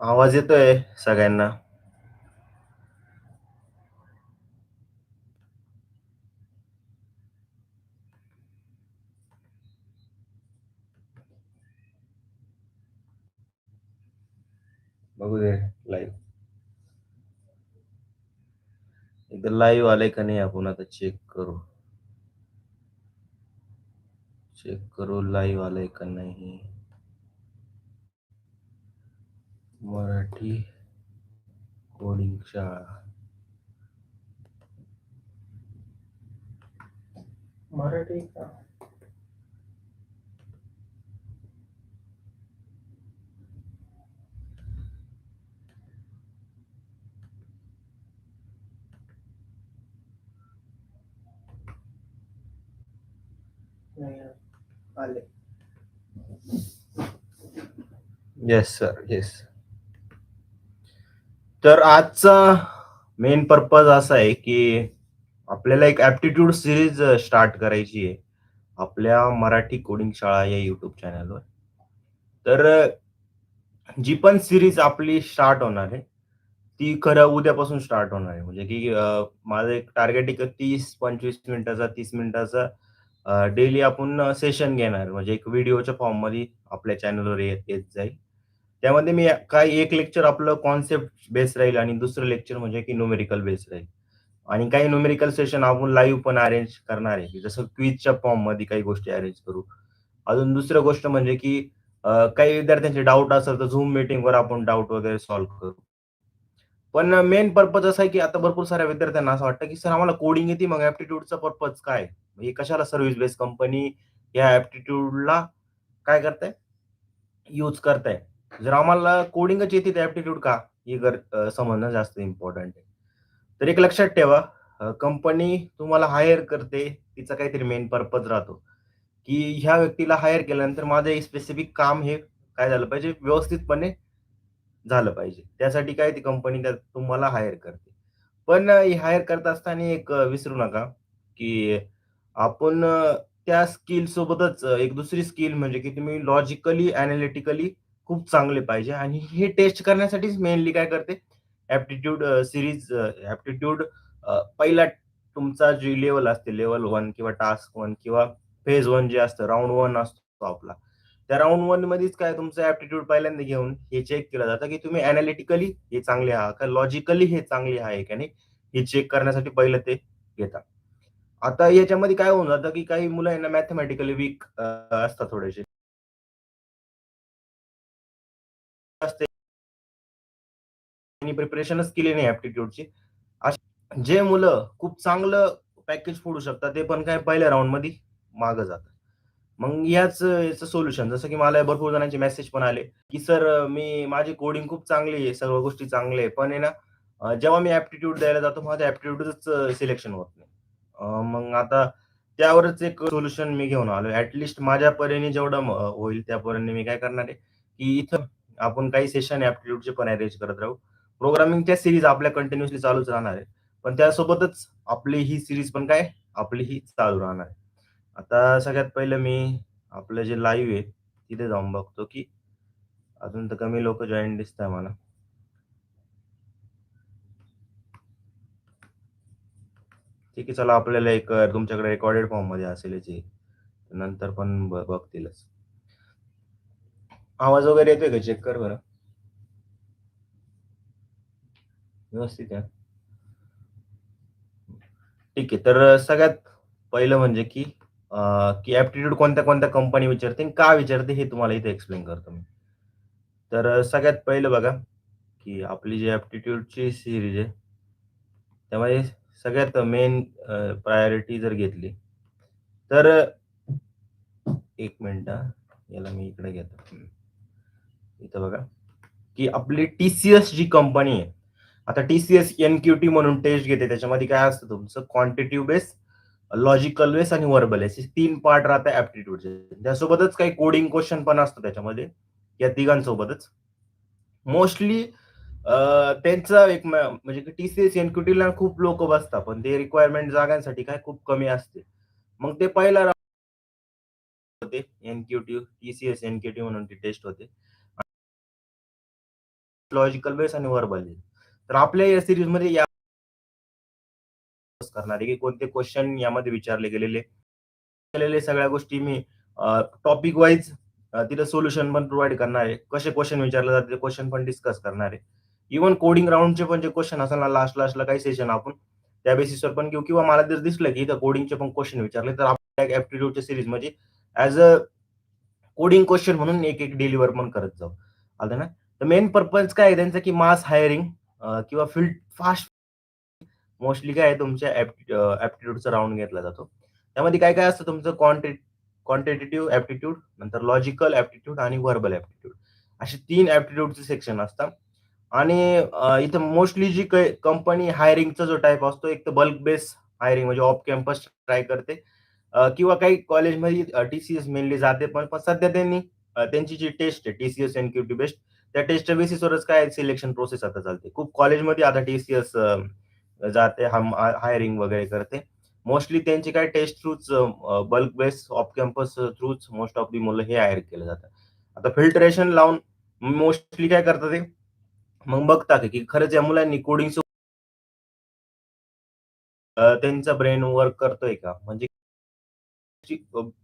आवाज येतोय सगळ्यांना? बघू दे लाईव्ह. एकदा लाईव्ह आलंय का नाही आपण आता चेक करू. चेक करो लाइव आलंय का नहीं मराठी कोडिंग शाळा. मराठी का? Yes sir, yes. तर आजचा मेन पर्पज असा आहे, की आपल्याला एक ऍप्टिट्यूड सिरीज स्टार्ट करायची आहे. आपल्या मराठी कोडिंग शाळा या युट्यूब चॅनलवर. तर जी पण सिरीज आपली स्टार्ट होणार आहे, ती खरं उद्यापासून स्टार्ट होणार आहे. म्हणजे की माझं एक टार्गेट एक तीस पंचवीस मिनिटाचा, तीस मिनिटाचा डेली आपण सेशन घेणार. म्हणजे एक व्हिडिओच्या फॉर्ममध्ये आपल्या चॅनलवर येत येत जाईल. त्यामध्ये मी काही एक लेक्चर आपलं कॉन्सेप्ट बेस राहील आणि दुसरं लेक्चर म्हणजे की न्यूमेरिकल बेस राहील. आणि काही न्यूमेरिकल सेशन आपण लाईव्ह पण अरेंज करणार आहे. जसं क्विजच्या फॉर्ममध्ये काही गोष्टी अरेंज करू. अजून दुसरं गोष्ट म्हणजे की काही विद्यार्थ्यांचे डाउट असेल तर झूम मीटिंगवर आपण डाउट वगैरे सॉल्व्ह करू. पण मेन पर्पज असा आहे, की आता भरपूर साऱ्या विद्यार्थ्यांना असं वाटतं, की सर आम्हाला कोडिंग येते मग ऍप्टिट्यूडचा पर्पज काय? म्हणजे कशाला सर्व्हिस बेस कंपनी या ऍप्टिट्यूडला काय करताय? यूज करताय. जर आम्हाला कोडिंगच येते तर ॲप्टिट्यूड का? हे गर समजणं जास्त इम्पॉर्टंट आहे. तर एक लक्षात ठेवा कंपनी तुम्हाला हायर करते, तिचा काहीतरी मेन पर्पज राहतो, की ह्या व्यक्तीला हायर केल्यानंतर माझं स्पेसिफिक काम हे काय झालं पाहिजे, व्यवस्थितपणे झालं पाहिजे. त्यासाठी काय ती कंपनी त्या तुम्हाला हायर करते. पण हायर करत असताना एक विसरू नका, की आपण त्या स्किल सोबतच एक दुसरी स्किल म्हणजे की तुम्ही लॉजिकली, अनालिटिकली खूप चांगले पाहिजे आणि हे टेस्ट करण्यासाठीच मेनली काय करते ऍप्टिट्यूड सिरीज ऍप्टिट्यूड पहिला तुमचा जी लेवल असते लेवल वन किंवा टास्क वन किंवा फेज वन जे असतं, राउंड वन असतो आपला. त्या राऊंड वन मध्येच काय तुमचं ऍप्टिट्यूड पहिल्यांदा घेऊन हे चेक केलं जातं, की तुम्ही अनालिटिकली हे चांगले आहात का? लॉजिकली हे चांगले आहे का नाही? हे चेक करण्यासाठी पहिलं ते घेतात. आता याच्यामध्ये काय होऊन जातं, की काही मुलं यांना मॅथमॅटिकली मॅथेमॅटिकली वीक असतात थोडेसे. त्यांनी प्रिपरेशनच केली नाही ॲप्टिट्यूडची. जे मुलं खूप चांगलं पॅकेज फोडू शकतात, ते पण काय पहिल्या राऊंडमध्ये मागं जातात. मग याच याचं सोल्युशन जसं की मला भरपूर जणांचे मेसेज पण आले, की "सर मी माझी कोडिंग खूप चांगली आहे, सर्व गोष्टी चांगल्या आहे. पण आहे ना जेव्हा मी ऍप्टिट्यूड द्यायला जातो, माझं ऍप्टिट्यूडच सिलेक्शन होत नाही." मग आता त्यावरच एक सोल्युशन मी घेऊन आलोय. ऍटलिस्ट माझ्या परीने जेवढं होईल त्या परीने मी काय करणार आहे, की इथं आपण काही सेशन ऍप्टिट्यूडचे पण अरेंज करत राहू. प्रोग्रामिंगच्या सिरीज आपल्या कंटिन्युअसली चालूच राहणार आहे. पण त्यासोबतच आपली ही सिरीज पण काय आपली ही चालू राहणार आहे. आता सगळ्यात पहिलं मी आपलं जे लाईव्ह आहे, तिथे जाऊन बघतो, की अजून तर कमी लोक जॉईन दिसत आहे मला. ठीक आहे. चला आपल्याला एक तुमच्याकडे रेकॉर्डेड फॉर्ममध्ये असेल हे. नंतर पण ब बघतीलच. आवाज वगैरे येतोय का? चेक कर बरं. व्यवस्थित आहे. ठीक आहे. तर सगळ्यात पहिलं म्हणजे की की ऍप्टिट्यूड कोणत्या-कोणत्या कंपनी विचारते आणि का विचारते हे तुम्हाला इथे एक्सप्लेन करतो मी. तर सगळ्यात पहिलं बघा, की आपली जी ॲप्टिट्यूडची सिरीज आहे, त्यामध्ये सगळ्यात मेन प्रायोरिटी जर घेतली, तर एक मिनिट याला मी इकडे घेतो. इथं बघा, की आपली टी-सी-एस जी कंपनी आहे. आता टी-सी-एस एन-क्यू-टी म्हणून टेस्ट घेते. त्याच्यामध्ये काय असतं तुमचं क्वांटिटिव्ह बेस, लॉजिकल बेस आणि वर्बल बेस तीन पार्ट राहतात ऍप्टिट्यूडचे त्यासोबतच काही कोडिंग क्वेश्चन पण असतं त्याच्यामध्ये, या तिघांसोबतच. मोस्टली त्यांचा एक म्हणजे टी-सी-एस खूप लोक बसतात, पण ते रिक्वायरमेंट जागांसाठी काय खूप कमी असते. मग ते पहिला होते एनक्यूटी टीसीएस एनक्यूटी म्हणून ती टेस्ट होते लॉजिकल बेस आणि वर्बल तर आपल्या या सिरीजमध्ये या करणार आहे की कोणते क्वेश्चन यामध्ये विचारले गेलेले. केलेले सगळ्या गोष्टी मी टॉपिक वाईज तिथं सोल्युशन पण प्रोव्हाइड करणार आहे. कसे क्वेश्चन विचारले जाते क्वेश्चन पण डिस्कस करणार आहे. इव्हन कोडिंग राऊंडचे पण जे क्वेश्चन असेल ना लास्ट लास्टला काही सेशन आपण त्या बेसिसवर पण घेऊ. किंवा मला जर दिसलं की इथं कोडिंगचे पण क्वेश्चन विचारले तर आपण ऍप्टिट्यूडच्या सिरीज म्हणजे ऍज अ कोडिंग क्वेश्चन म्हणून एक एक डिलिव्हर पण करत जाऊ. आलं ना? तर मेन पर्पज काय आहे त्यांचं? की मास हायरिंग किंवा फील्ड फास्ट मोस्टली काय आहे तुमच्या ऍप्टिट्यूडचा राऊंड घेतला जातो. त्यामध्ये काय काय असतं तुमचं क्वांटिटी क्वांटिटेटिव्ह ऍप्टिट्यूड नंतर लॉजिकल ऍप्टिट्यूड आणि व्हर्बल ऍप्टिट्यूड असे तीन ऍप्टिट्यूडचे सेक्शन असतात. आणि इथं मोस्टली जी कंपनी हायरिंगचा जो टाईप असतो एक तर बल्क बेस हायरिंग म्हणजे ऑफ कॅम्पस ट्राय करते. किंवा काही कॉलेजमध्ये टीसीएस मेनली जाते पण पण सध्या त्यांनी त्यांची जी टेस्ट आहे टी सी एस एन्क््युटिव्ह बेस्ट त्या टेस्टच्या बेसिसवरच काय सिलेक्शन प्रोसेस आता चालते. खूप कॉलेजमध्ये आता टीसीएस जाते हायरिंग वगैरे करते. मोस्टली त्यांची काय टेस्ट थ्रूच बल्क बेस ऑफ कॅम्पस थ्रूच मोस्ट ऑफ दी मुलं हे हायर केलं जातं आता फिल्टरेशन लावून मोस्टली काय करतात ते? मग बघता की खरंच या मुलांनी कोडिंग त्यांचा ब्रेन वर्क करतोय का? म्हणजे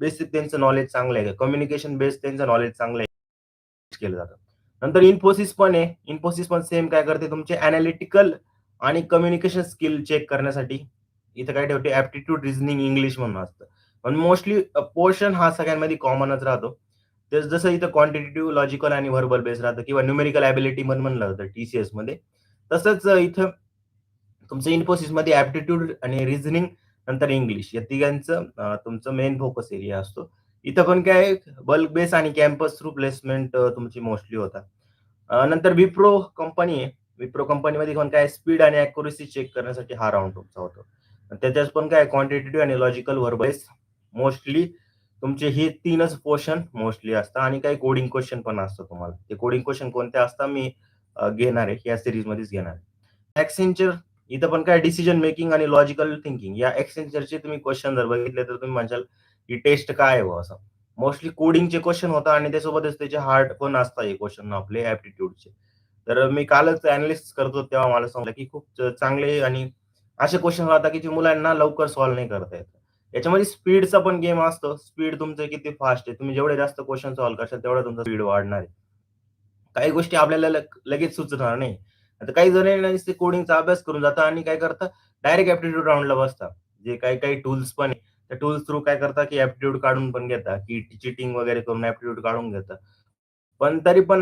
बेसिक त्यांचं नॉलेज चांगलं आहे का? कम्युनिकेशन बेस त्यांचं नॉलेज चांगलं आहे केलं जातं. नंतर इन्फोसिस पण आहे. इन्फोसिस पण सेम काय करते तुमचे अनालिटिकल आणि कम्युनिकेशन स्किल चेक करण्यासाठी. इथं काय ठेवते? ऍप्टिट्यूड रिझनिंग इंग्लिश म्हणून असतं. पण मोस्टली पोर्शन हा सगळ्यांमध्ये कॉमनच राहतो. तर जसं इथं क्वांटिटेटिव्ह लॉजिकल आणि व्हर्बल बेस राहतं किंवा न्यूमेरिकल ॲबिलिटी म्हणून म्हणलं जातं टीसीएसमध्ये. तसंच इथं तुमचं इन्फोसिसमध्ये ऍप्टिट्यूड आणि रिझनिंग नंतर इंग्लिश या तिघांचं तुमचं मेन फोकस एरिया असतो. इथं पण काय बल्क बेस आणि कॅम्पस थ्रू प्लेसमेंट तुमची मोस्टली होता नंतर विप्रो कंपनी आहे. विप्रो कंपनीमध्ये पण काय स्पीड आणि अॅक्युरेसी चेक करण्यासाठी हा राऊंड तुमचा होतो. त्याच्यात पण काय क्वांटिटेटिव्ह आणि लॉजिकल वर्बेस मोस्टली तुमचे हे तीनच पोर्शन मोस्टली असतात आणि काही कोडिंग क्वेश्चन पण असतं तुम्हाला. ते कोडिंग क्वेश्चन कोणते असतात मी घेणार आहे. या सिरीज मध्येच घेणार आहे. ऍक्सेंचर इथं पण काय डिसिजन मेकिंग आणि लॉजिकल थिंकिंग या एक्सेंचरचे तुम्ही क्वेश्चन जर बघितले तर तुम्ही म्हणशाल की टेस्ट काय आहे असं. मोस्टली कोडिंगचे क्वेश्चन होतं आणि त्यासोबतच त्याचे हार्ड पण असतात हे क्वेश्चन आपले ऍप्टिट्यूडचे तर मी कालच अनालिस्ट करतो तेव्हा मला सांगलं की खूप चांगले आणि असे क्वेश्चन राहतात की जे मुलांना लवकर सॉल्व्ह नाही करता येत. याच्यामध्ये स्पीडचा पण गेम असतो. स्पीड तुमचं किती फास्ट आहे? तुम्ही जेवढे जास्त क्वेश्चन सॉल्व्ह करशाल तेवढा तुमचा स्पीड वाढणार आहे. काही गोष्टी आपल्याला लगेच सुचणार नाही. आता काही जण कोडिंगचा अभ्यास करून जातात आणि काय करतात? डायरेक्ट ऍप्टिट्यूड राऊंडला बसतात. जे काही काही टूल्स पण आहे. त्या टूल्स थ्रू काय करता की ऍप्टिट्यूड काढून पण घेता की चिटिंग वगैरे करून ऍप्टिट्यूड काढून घेतात. पण तरी पण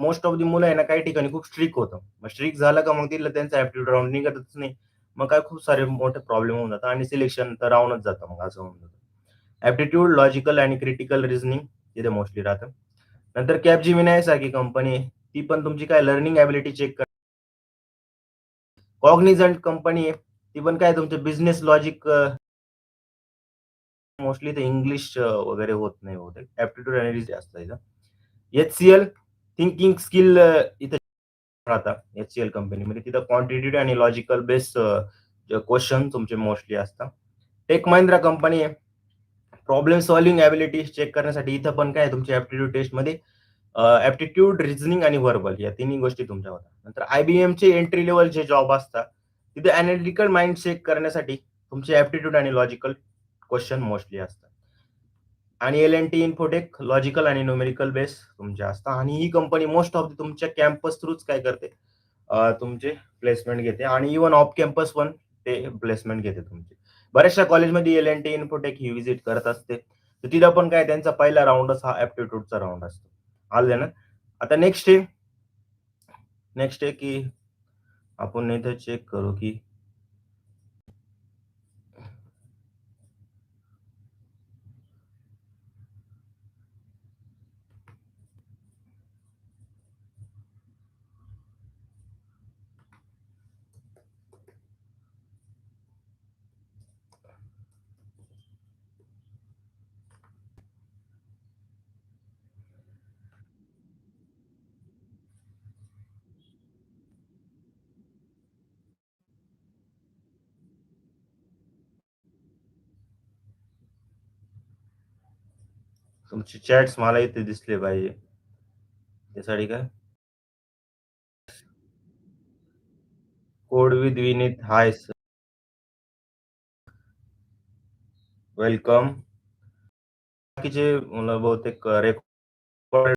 मोस्ट ऑफ दी मुलं आहे ना काही ठिकाणी खूप स्ट्रिक होतं. मग स्ट्रिक झालं का मग तिला त्यांचा ऍप्टिट्यूड राऊंड निघतच नाही. मग काय खूप सारे मोठे प्रॉब्लेम होऊन जातात आणि सिलेक्शन तर राहूनच जातं मग असं होऊन जातं. ऍप्टिट्यूड लॉजिकल आणि क्रिटिकल रिझनिंग तिथे मोस्टली राहतं. नंतर कॅप जिमिनाय सारखी कंपनी ती पण तुमची काय लर्निंग ॲबिलिटी चेक कर कॉग्निझंट कंपनी आहे. ती पण काय तुमचं बिझनेस लॉजिक मोस्टली ते इंग्लिश वगैरे होत नाही होते ऍप्टिट्यूड एनर्जी जास्त इथं. H C L thinking skill इथं राहतात एच सी एल कंपनीमध्ये तिथं क्वांटिटेटिव्ह आणि लॉजिकल बेस्ड क्वेश्चन तुमचे मोस्टली असतात. टेक महिंद्रा कंपनी आहे. प्रॉब्लेम सॉल्विंग ॲबिलिटी चेक करण्यासाठी इथं पण काय तुमच्या ऍप्टिट्यूड टेस्टमध्ये ऍप्टिट्यूड रिझनिंग आणि व्हर्बल या तिन्ही गोष्टी तुमच्या होत्या नंतर आयबीएमचे एंट्री लेवल जे जॉब असतात तिथे अनालिटिकल माइंड चेक करण्यासाठी तुमचे ऍप्टिट्यूड आणि लॉजिकल क्वेश्चन मोस्टली असतात. आणि L N T Infotech logical आणि न्यूमेरिकल बेस तुमच्या असतात आणि ही कंपनी मोस्ट ऑफ तुमच्या कॅम्पस थ्रूच काय करते? तुमचे प्लेसमेंट घेते. आणि इव्हन ऑफ कॅम्पस पण ते प्लेसमेंट घेते तुमचे. बऱ्याचशा कॉलेजमध्ये एल एन टी इन्फोटेक ही व्हिजिट करत असते. तर तिथं पण काय त्यांचा पहिला राऊंडच हा ऍप्टिट्यूडचा राऊंड असतो. आलं ना? आता नेक्स्ट आहे. नेक्स्ट आहे की आपण इथं चेक करू की तुमचे चॅट्स मला इथे दिसले पाहिजे त्यासाठी काय? Code with Vineet. Hi sir welcome बाकीचे मला बहुतेक रेकॉर्ड